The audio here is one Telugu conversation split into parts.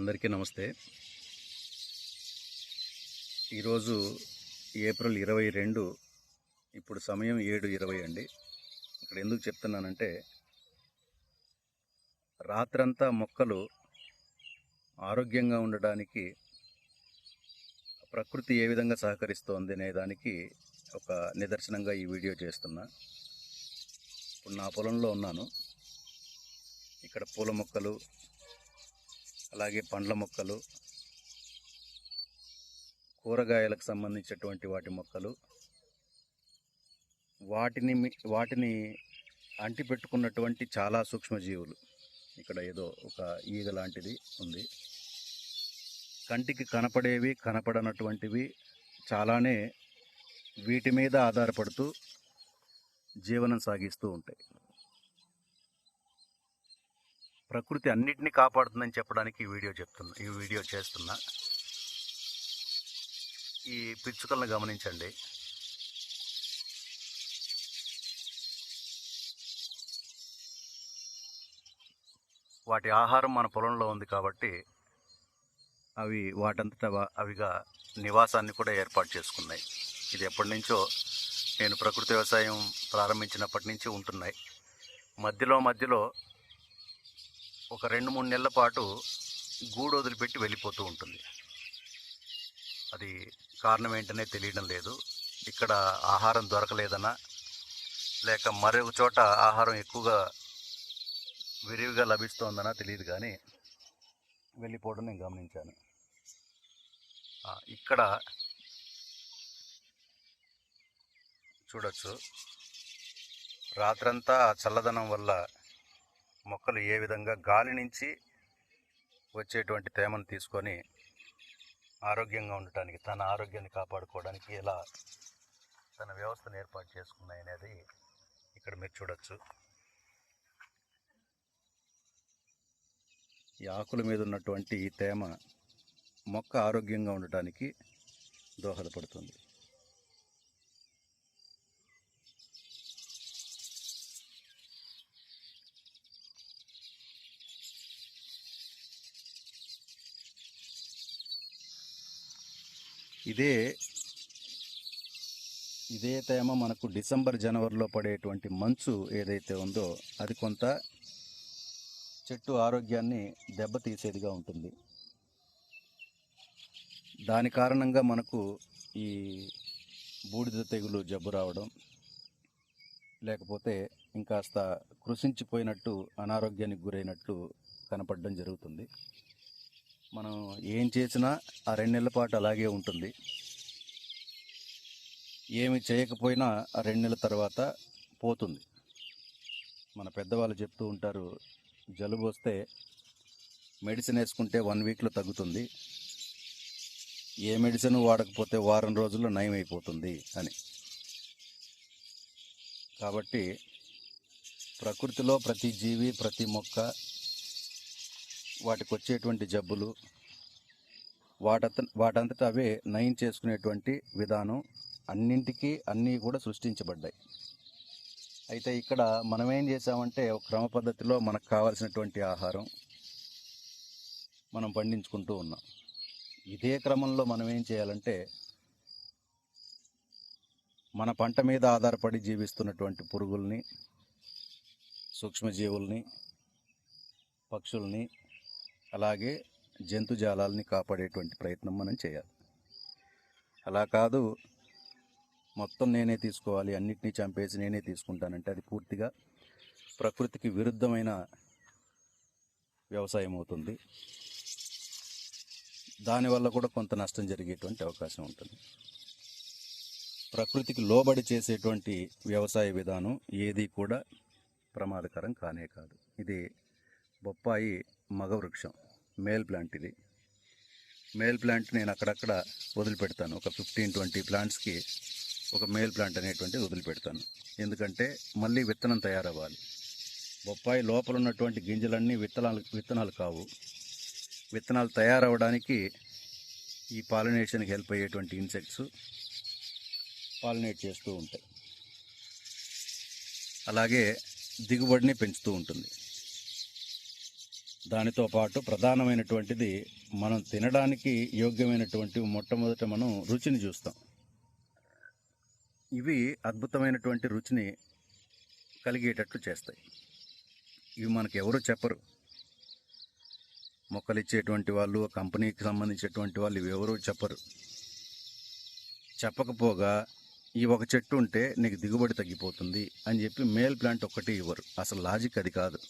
అందరికీ నమస్తే. ఈరోజు ఏప్రిల్ ఇరవై రెండు ఇప్పుడు సమయం ఏడు ఇరవై అండి. ఇక్కడ ఎందుకు చెప్తున్నానంటే రాత్రంతా మొక్కలు ఆరోగ్యంగా ఉండడానికి ప్రకృతి ఏ విధంగా సహకరిస్తోంది అనే దానికి ఒక నిదర్శనంగా ఈ వీడియో చేస్తున్నా. ఇప్పుడు నా పొలంలో ఉన్నాను. ఇక్కడ పూల మొక్కలు అలాగే పండ్ల మొక్కలు కూరగాయలకు సంబంధించినటువంటి వాటి మొక్కలు వాటిని వాటిని అంటిపెట్టుకున్నటువంటి చాలా సూక్ష్మజీవులు. ఇక్కడ ఏదో ఒక ఈగ లాంటిది ఉంది. కంటికి కనపడేవి కనపడనటువంటివి చాలానే వీటి మీద ఆధారపడుతూ జీవనం సాగిస్తూ ఉంటాయి. ప్రకృతి అన్నిటినీ కాపాడుతుందని చెప్పడానికి ఈ వీడియో చెప్తున్నా ఈ వీడియో చేస్తున్నా. ఈ పిచ్చుకలను గమనించండి. వాటి ఆహారం మన పొలంలో ఉంది కాబట్టి అవి వాటంతట అవిగా నివాసాన్ని కూడా ఏర్పాటు చేసుకున్నాయి. ఇది ఎప్పటి నుంచో నేను ప్రకృతి వ్యవసాయం ప్రారంభించినప్పటి నుంచి ఉంటున్నాయి. మధ్యలో మధ్యలో ఒక రెండు మూడు నెలల పాటు గూడు వదిలిపెట్టి వెళ్ళిపోతూ ఉంటుంది. అది కారణం ఏంటనే తెలియడం లేదు. ఇక్కడ ఆహారం దొరకలేదనా లేక మరొక చోట ఆహారం ఎక్కువగా విరివిగా లభిస్తోందనా తెలియదు కానీ వెళ్ళిపోవడం నేను గమనించాను. ఇక్కడ చూడొచ్చు. రాత్రంతా చల్లదనం వల్ల మొక్కలు ఏ విధంగా గాలి నుంచి వచ్చేటువంటి తేమను తీసుకొని ఆరోగ్యంగా ఉండటానికి తన ఆరోగ్యాన్ని కాపాడుకోవడానికి ఎలా తన వ్యవస్థను ఏర్పాటు చేసుకున్నాయి అనేది ఇక్కడ మీరు చూడొచ్చు. ఈ ఆకుల మీద ఉన్నటువంటి ఈ తేమ మొక్క ఆరోగ్యంగా ఉండటానికి దోహదపడుతుంది. ఇదే ఇదే తేమ మనకు డిసెంబర్ జనవరిలో పడేటువంటి మంచు ఏదైతే ఉందో అది కొంత చెట్టు ఆరోగ్యాన్ని దెబ్బతీసేదిగా ఉంటుంది. దాని కారణంగా మనకు ఈ బూడిద తెగులు జబ్బు రావడం లేకపోతే ఇంకాస్త కృషించిపోయినట్టు అనారోగ్యానికి గురైనట్లు కనపడడం జరుగుతుంది. మనం ఏం చేసినా ఆ రెండు నెలల పాటు అలాగే ఉంటుంది. ఏమి చేయకపోయినా ఆ రెండు నెలల తర్వాత పోతుంది. మన పెద్దవాళ్ళు చెప్తూ ఉంటారు జలుబు వస్తే మెడిసిన్ వేసుకుంటే వన్ వీక్లో తగ్గుతుంది. ఏ మెడిసిన్ వాడకపోతే వారం రోజుల్లో నయం అయిపోతుంది అని. కాబట్టి ప్రకృతిలో ప్రతి జీవి ప్రతి మొక్క వాటికి వచ్చేటువంటి జబ్బులు వాటంత వాటంతట అవే నయం చేసుకునేటువంటి విధానం అన్నింటికీ అన్నీ కూడా సృష్టించబడ్డాయి. అయితే ఇక్కడ మనం ఏం చేసామంటే ఒక క్రమ పద్ధతిలో మనకు కావాల్సినటువంటి ఆహారం మనం పండించుకుంటూ ఉన్నాం. ఇదే క్రమంలో మనం ఏం చేయాలంటే మన పంట మీద ఆధారపడి జీవిస్తున్నటువంటి పురుగుల్ని సూక్ష్మజీవుల్ని పక్షుల్ని అలాగే జంతుజాలాలని కాపాడేటువంటి ప్రయత్నం మనం చేయాలి. అలా కాదు మొత్తం నేనే తీసుకోవాలి అన్నిటినీ చంపేసి నేనే తీసుకుంటానంటే అది పూర్తిగా ప్రకృతికి విరుద్ధమైన వ్యవసాయం అవుతుంది. దానివల్ల కూడా కొంత నష్టం జరిగేటువంటి అవకాశం ఉంటుంది. ప్రకృతికి లోబడి చేసేటువంటి వ్యవసాయ విధానం ఏది కూడా ప్రమాదకరం కానే కాదు. ఇది బొప్పాయి మగ వృక్షం మేల్ ప్లాంట్ ఇది. మేల్ ప్లాంట్ నేను అక్కడక్కడ వదిలిపెడతాను. ఒక ఫిఫ్టీన్ ట్వంటీ ప్లాంట్స్కి ఒక మేల్ ప్లాంట్ అనేటువంటిది వదిలిపెడతాను. ఎందుకంటే మళ్ళీ విత్తనం తయారవ్వాలి. బొప్పాయి లోపల ఉన్నటువంటి గింజలన్నీ విత్తనాలు విత్తనాలు కావు. విత్తనాలు తయారవడానికి ఈ పాలినేషన్కి హెల్ప్ అయ్యేటువంటి ఇన్సెక్ట్స్ పాలినేట్ చేస్తూ ఉంటాయి. అలాగే దిగుబడిని పెంచుతూ ఉంటుంది. దానితో పాటు ప్రధానమైనటువంటిది మనం తినడానికి యోగ్యమైనటువంటి మొట్టమొదట మనం రుచిని చూస్తాం. ఇవి అద్భుతమైనటువంటి రుచిని కలిగేటట్లు చేస్తాయి. ఇవి మనకు ఎవరు చెప్పరు. మొక్కలు ఇచ్చేటువంటి వాళ్ళు కంపెనీకి సంబంధించినటువంటి వాళ్ళు ఇవి ఎవరు చెప్పరు. చెప్పకపోగా ఈ ఒక చెట్టు ఉంటే నీకు దిగుబడి తగ్గిపోతుంది అని చెప్పి మేల్ ప్లాంట్ ఒక్కటి ఇవ్వరు. అసలు లాజిక్ అది కాదు.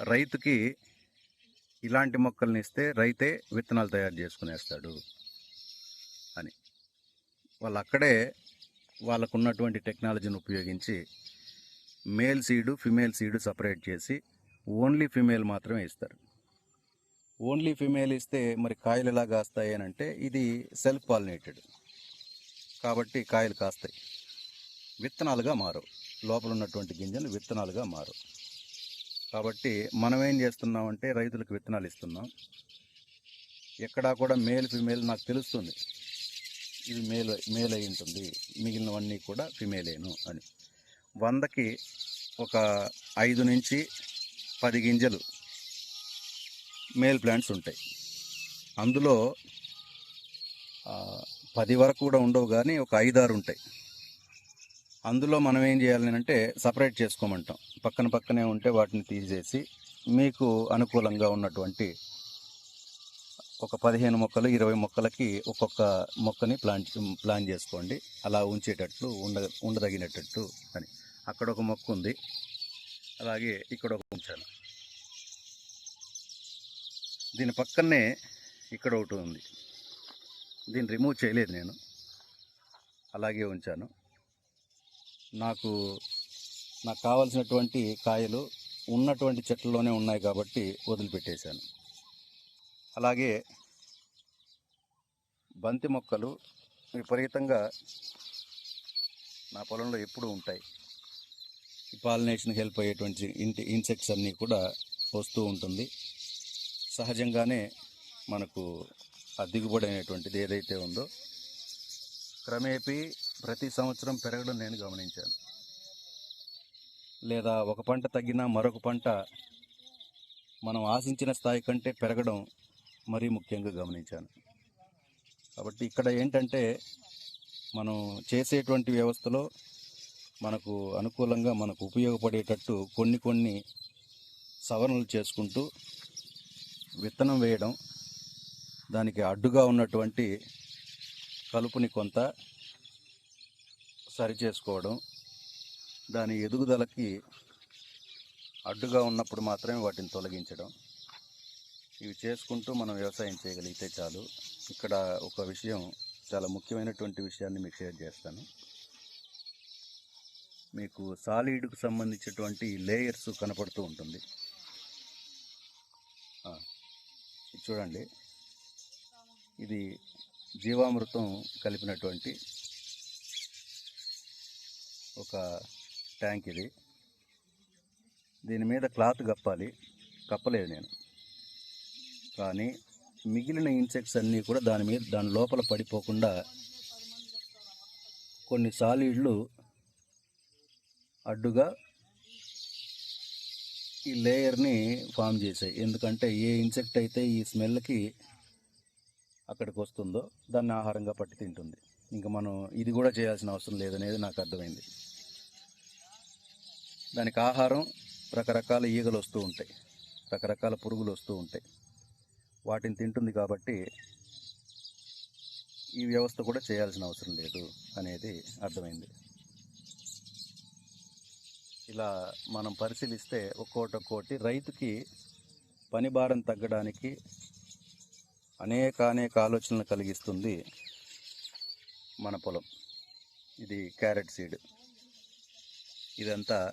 రైతుకి ఇలాంటి మొక్కల్ని ఇస్తే రైతే విత్తనాలు తయారు చేసుకునేస్తాడు అని. వాళ్ళు అక్కడే వాళ్ళకున్నటువంటి టెక్నాలజీని ఉపయోగించి male seed female seed separate చేసి ఓన్లీ ఫిమేల్ మాత్రమే ఇస్తారు. ఓన్లీ ఫిమేల్ ఇస్తే మరి కాయలు ఎలా కాస్తాయి అని అంటే ఇది సెల్ఫ్ పాలినేటెడ్ కాబట్టి కాయలు కాస్తాయి. విత్తనాలుగా మారవు. లోపల ఉన్నటువంటి గింజలు విత్తనాలుగా మారవు. కాబట్టి మనం ఏం చేస్తున్నామంటే రైతులకు విత్తనాలు ఇస్తున్నాం. ఎక్కడా కూడా మేల్ ఫిమేల్ నాకు తెలుస్తుంది. ఇది మేల్ మేల్ అయి ఉంటుంది. మిగిలినవన్నీ కూడా ఫిమేలేను అని. వందకి ఒక ఐదు నుంచి పది గింజలు మేల్ ప్లాంట్స్ ఉంటాయి. అందులో పది వరకు కూడా ఉండవు కానీ ఒక ఐదారు ఉంటాయి. అందులో మనం ఏం చేయాలి అంటే సపరేట్ చేసుకోమంటాం. పక్కన పక్కనే ఉంటే వాటిని తీసేసి మీకు అనుకూలంగా ఉన్నటువంటి ఒక పదిహేను మొక్కలు ఇరవై మొక్కలకి ఒక్కొక్క మొక్కని ప్లాన్ ప్లాన్ చేసుకోండి. అలా ఉంచేటట్లు ఉండ ఉండదగినట్టు అని. అక్కడ ఒక మొక్క ఉంది. అలాగే ఇక్కడ ఒక ఉంచాను. దీని పక్కనే ఇక్కడ ఒకటి ఉంది. దీన్ని రిమూవ్ చేయలేదు నేను. అలాగే ఉంచాను. నాకు నాకు కావలసినటువంటి కాయలు ఉన్నటువంటి చెట్లలోనే ఉన్నాయి కాబట్టి వదిలిపెట్టేశాను. అలాగే బంతి మొక్కలు విపరీతంగా నా పొలంలో ఎప్పుడూ ఉంటాయి. ఈ పాలినేషన్ హెల్ప్ అయ్యేటువంటి ఇంటి ఇన్సెక్ట్స్ అన్నీ కూడా వస్తూ ఉంటుంది. సహజంగానే మనకు ఆ దిగుబడి అనేటువంటిది ఏదైతే ఉందో క్రమేపీ ప్రతి సంవత్సరం పెరగడం నేను గమనించాను. లేదా ఒక పంట తగ్గినా మరొక పంట మనం ఆశించిన స్థాయి కంటే పెరగడం మరీ ముఖ్యంగా గమనించాను. కాబట్టి ఇక్కడ ఏంటంటే మనం చేసేటువంటి వ్యవస్థలో మనకు అనుకూలంగా మనకు ఉపయోగపడేటట్టు కొన్ని కొన్ని సవరణలు చేసుకుంటూ విత్తనం వేయడం దానికి అడ్డుగా ఉన్నటువంటి కలుపుని కొంత సరి చేసుకోవడం దాని ఎదుగుదలకి అడ్డుగా ఉన్నప్పుడు మాత్రమే వాటిని తొలగించడం. ఇవి చేసుకుంటూ మనం వ్యవసాయం చేయగలిగితే చాలు. ఇక్కడ ఒక విషయం చాలా ముఖ్యమైనటువంటి విషయాన్ని మీకు షేర్ చేస్తాను. మీకు సాలిడ్కు సంబంధించినటువంటి లేయర్స్ కనపడుతూ ఉంటుంది. చూడండి. ఇది జీవామృతం కలిపినటువంటి ఒక ట్యాంక్ ఇది. దీని మీద క్లాత్ కప్పాలి. కప్పలేదు నేను. కానీ మిగిలిన ఇన్సెక్ట్స్ అన్నీ కూడా దాని మీద దాని లోపల పడిపోకుండా కొన్ని సాలిడ్లు అడ్డుగా ఈ లేయర్ని ఫామ్ చేసాయి ఎందుకంటే ఏ ఇన్సెక్ట్ అయితే ఈ స్మెల్కి అక్కడికి వస్తుందో దాన్ని ఆహారంగా పట్టి తింటుంది. ఇంకా మనం ఇది కూడా చేయాల్సిన అవసరం లేదనేది నాకు అర్థమైంది. దానికి ఆహారం రకరకాల ఈగలు వస్తూ ఉంటాయి. రకరకాల పురుగులు వస్తూ ఉంటాయి. వాటిని తింటుంది కాబట్టి ఈ వ్యవస్థ కూడా చేయాల్సిన అవసరం లేదు అనేది అర్థమైంది. ఇలా మనం పరిశీలిస్తే ఒక్కోటి ఒక్కోటి రైతుకి పని భారం తగ్గడానికి అనేక అనేక ఆలోచనలు కలిగిస్తుంది మన పొలం. ఇది క్యారెట్ సీడ్. ఇదంతా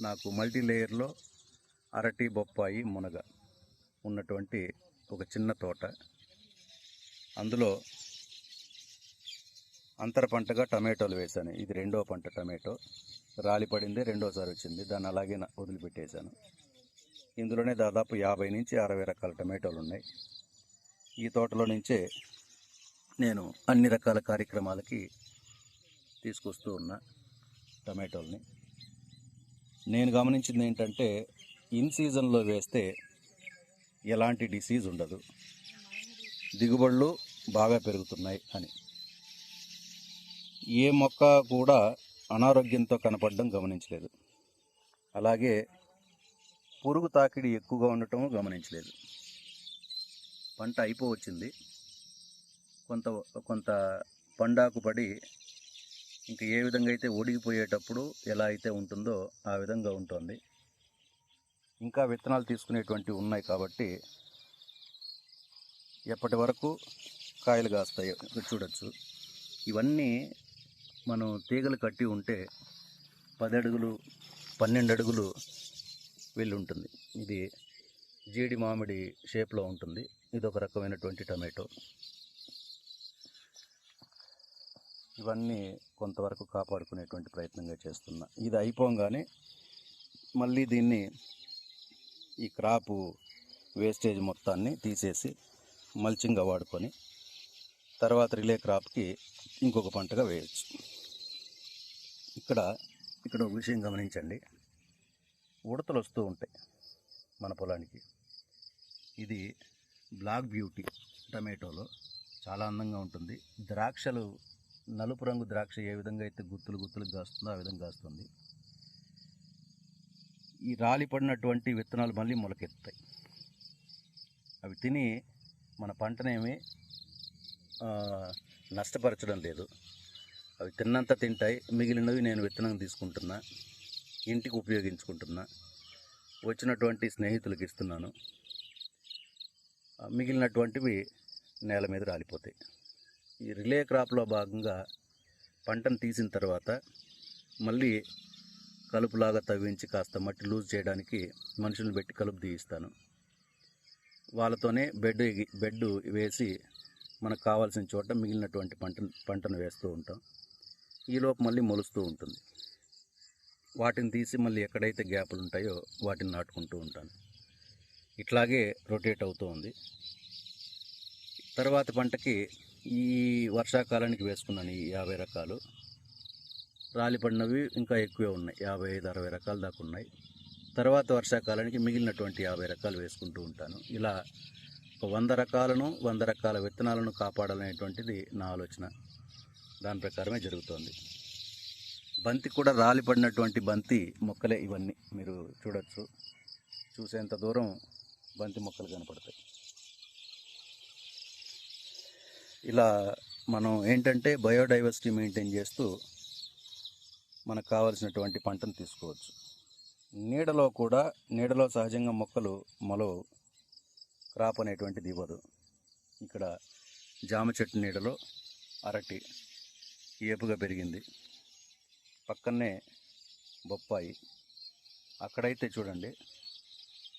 నాకు మల్టీ లేయర్లో అరటి బొప్పాయి మునగ ఉన్నటువంటి ఒక చిన్న తోట. అందులో అంతర పంటగా టమాటోలు వేశాను. ఇది రెండో పంట టమాటో. రాలిపడింది రెండోసారి వచ్చింది. దాన్ని అలాగే వదిలిపెట్టేశాను. ఇందులోనే దాదాపు యాభై నుంచి అరవై రకాల టమాటోలు ఉన్నాయి. ఈ తోటలో నుంచే నేను అన్ని రకాల కార్యక్రమాలకి తీసుకొస్తూ ఉన్నా టమాటోల్ని నేను గమనించింది ఏంటంటే ఇన్ సీజన్లో వేస్తే ఎలాంటి డిసీజ్ ఉండదు. దిగుబడులు బాగా పెరుగుతున్నాయి అని. ఏ మొక్క కూడా అనారోగ్యంతో కనపడడం గమనించలేదు. అలాగే పురుగు తాకిడి ఎక్కువగా ఉండటం గమనించలేదు. పంట అయిపోవచ్చింది. కొంత కొంత పండాకు పడి ఇంకా ఏ విధంగా అయితే ఒడిగిపోయేటప్పుడు ఎలా అయితే ఉంటుందో ఆ విధంగా ఉంటుంది. ఇంకా విత్తనాలు తీసుకునేటువంటివి ఉన్నాయి కాబట్టి ఎప్పటి వరకు కాయలు కాస్తాయి చూడొచ్చు. ఇవన్నీ మనం తీగలు కట్టి ఉంటే పది అడుగులు పన్నెండు అడుగులు వెళ్ళి ఉంటుంది ఇది జీడి మామిడి షేప్లో ఉంటుంది. ఇది ఒక రకమైనటువంటి టమాటో. ఇవన్నీ కొంతవరకు కాపాడుకునేటువంటి ప్రయత్నంగా చేస్తున్నా. ఇది అయిపోగానే మళ్ళీ దీన్ని ఈ క్రాపు వేస్టేజ్ మొత్తాన్ని తీసేసి మల్చింగ్గా వాడుకొని తర్వాత రిలే క్రాప్కి ఇంకొక పంటగా వేయచ్చు. ఇక్కడ ఇక్కడ ఒక విషయం గమనించండి. ఉడతలు వస్తూ ఉంటాయి మన పొలానికి. ఇది బ్లాక్ బ్యూటీ టమాటోలో చాలా అందంగా ఉంటుంది. ద్రాక్షలు నలుపు రంగు ద్రాక్ష ఏ విధంగా అయితే గుత్తులు గుత్తులు కాస్తుందో ఆ విధంగా కాస్తుంది. ఈ రాలిపడినటువంటి విత్తనాలు మళ్ళీ మొలకెత్తాయి. అవి తిని మన పంటనేమి నష్టపరచడం లేదు. అవి తిన్నంత తింటాయి. మిగిలినవి నేను విత్తనం తీసుకుంటున్నా. ఇంటికి ఉపయోగించుకుంటున్నా. వచ్చినటువంటి స్నేహితులకు ఇస్తున్నాను. మిగిలినటువంటివి నేల మీద రాలిపోతాయి. ఈ రిలే క్రాప్లో భాగంగా పంటను తీసిన తర్వాత మళ్ళీ కలుపులాగా తవ్వించి కాస్త మట్టి లూజ్ చేయడానికి మనుషులను పెట్టి కలుపు తీయిస్తాను. వాళ్ళతోనే బెడ్ బెడ్ వేసి మనకు కావాల్సిన చోట మిగిలినటువంటి పంట పంటను వేస్తూ ఉంటాం. ఈలోపు మళ్ళీ మొలుస్తూ ఉంటుంది. వాటిని తీసి మళ్ళీ ఎక్కడైతే గ్యాపులు ఉంటాయో వాటిని నాటుకుంటూ ఉంటాను. ఇట్లాగే రొటేట్ అవుతూ ఉంది. తర్వాత పంటకి ఈ వర్షాకాలానికి వేసుకున్నాను ఈ యాభై రకాలు. రాలిపడినవి ఇంకా ఎక్కువే ఉన్నాయి. యాభై ఐదు అరవై రకాల దాకా ఉన్నాయి. తర్వాత వర్షాకాలానికి మిగిలినటువంటి యాభై రకాలు వేసుకుంటూ ఉంటాను. ఇలా ఒక వంద రకాలను వంద రకాల విత్తనాలను కాపాడాలనేటువంటిది నా ఆలోచన. దాని ప్రకారమే జరుగుతోంది. బంతి కూడా రాలిపడినటువంటి బంతి మొక్కలే ఇవన్నీ. మీరు చూడొచ్చు. చూసేంత దూరం బంతి మొక్కలు కనపడతాయి. ఇలా మనం ఏంటంటే బయోడైవర్సిటీ మెయింటైన్ చేస్తూ మనకు కావలసినటువంటి పంటను తీసుకోవచ్చు. నీడలో కూడా నీడలో సహజంగా మొక్కలు మొలవు క్రాప్ అనేటువంటిది ఇవ్వదు. ఇక్కడ జామ చెట్టు నీడలో అరటి ఏపుగా పెరిగింది. పక్కనే బొప్పాయి. అక్కడైతే చూడండి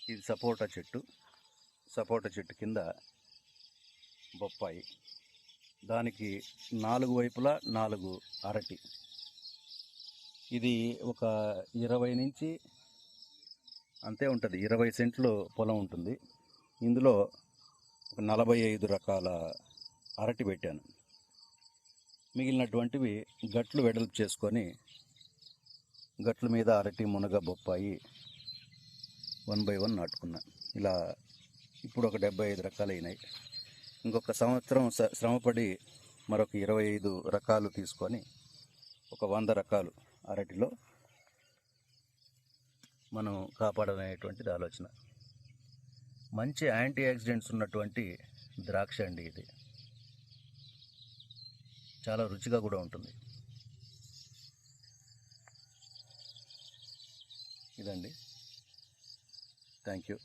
ఇది సపోటా చెట్టు. సపోటా చెట్టు కింద బొప్పాయి. దానికి నాలుగు వైపులా నాలుగు అరటి. ఇది ఒక ఇరవై నుంచి అంతే ఉంటుంది. ఇరవై సెంట్లు పొలం ఉంటుంది. ఇందులో ఒక నలభై ఐదు రకాల అరటి పెట్టాను. మిగిలినటువంటివి గట్లు వెడల్పు చేసుకొని గట్ల మీద అరటి మునగ బొప్పాయి వన్ బై వన్ నాటుకున్నా. ఇలా ఇప్పుడు ఒక డెబ్బై ఐదు రకాలు అయినాయి ఇంకొక సంవత్సరం శ్రమపడి మరొక ఇరవై ఐదు రకాలు తీసుకొని ఒక వంద రకాలు అరటిలో మనం కాపాడనేటువంటిది ఆలోచన. మంచి యాంటీ ఆక్సిడెంట్స్ ఉన్నటువంటి ద్రాక్ష అండి ఇది. చాలా రుచిగా కూడా ఉంటుంది. ఇదండి. Thank you.